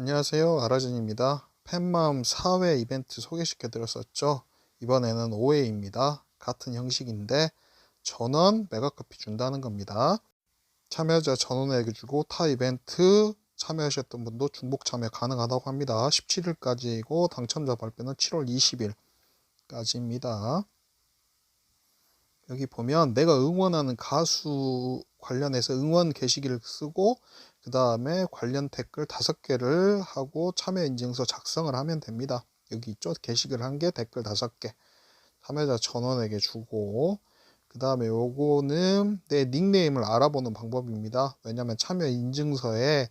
안녕하세요. 아라진입니다. 팬마음 4회 이벤트 소개시켜 드렸었죠. 이번에는 5회입니다. 같은 형식인데 전원 메가커피 준다는 겁니다. 참여자 전원에게 주고 타 이벤트 참여하셨던 분도 중복 참여 가능하다고 합니다. 17일까지이고 당첨자 발표는 7월 20일까지입니다. 여기 보면 내가 응원하는 가수 관련해서 응원 게시기를 쓰고 그 다음에 관련 댓글 다섯 개를 하고 참여 인증서 작성을 하면 됩니다. 여기 있죠? 게시글 한 개, 댓글 다섯 개. 참여자 전원에게 주고 그 다음에 요거는 내 닉네임을 알아보는 방법입니다. 왜냐하면 참여 인증서에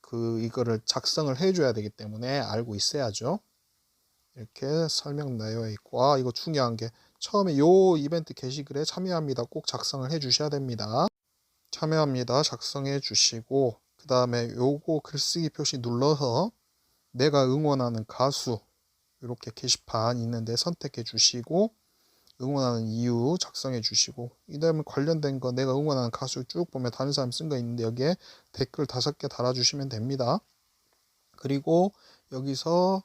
그 이거를 작성을 해줘야 되기 때문에 알고 있어야죠. 이렇게 설명 나와 있고 아 이거 중요한 게 처음에 요 이벤트 게시글에 참여합니다. 꼭 작성을 해 주셔야 됩니다. 참여합니다. 작성해 주시고 그 다음에 요거 글쓰기 표시 눌러서 내가 응원하는 가수 이렇게 게시판 있는데 선택해 주시고 응원하는 이유 작성해 주시고 이 다음에 관련된 거 내가 응원하는 가수 쭉 보면 다른 사람 쓴 거 있는데 여기에 댓글 다섯 개 달아주시면 됩니다. 그리고 여기서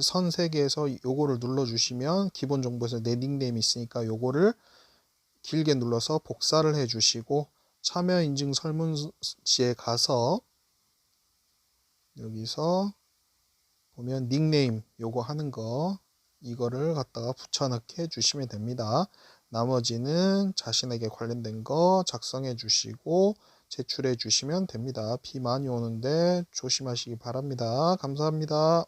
선세 개에서 요거를 눌러주시면 기본 정보에서 내 닉네임이 있으니까 요거를 길게 눌러서 복사를 해주시고 참여 인증 설문지에 가서 여기서 보면 닉네임 요거 하는 거 이거를 갖다가 붙여넣기 해주시면 됩니다. 나머지는 자신에게 관련된 거 작성해 주시고 제출해 주시면 됩니다. 비 많이 오는데 조심하시기 바랍니다. 감사합니다.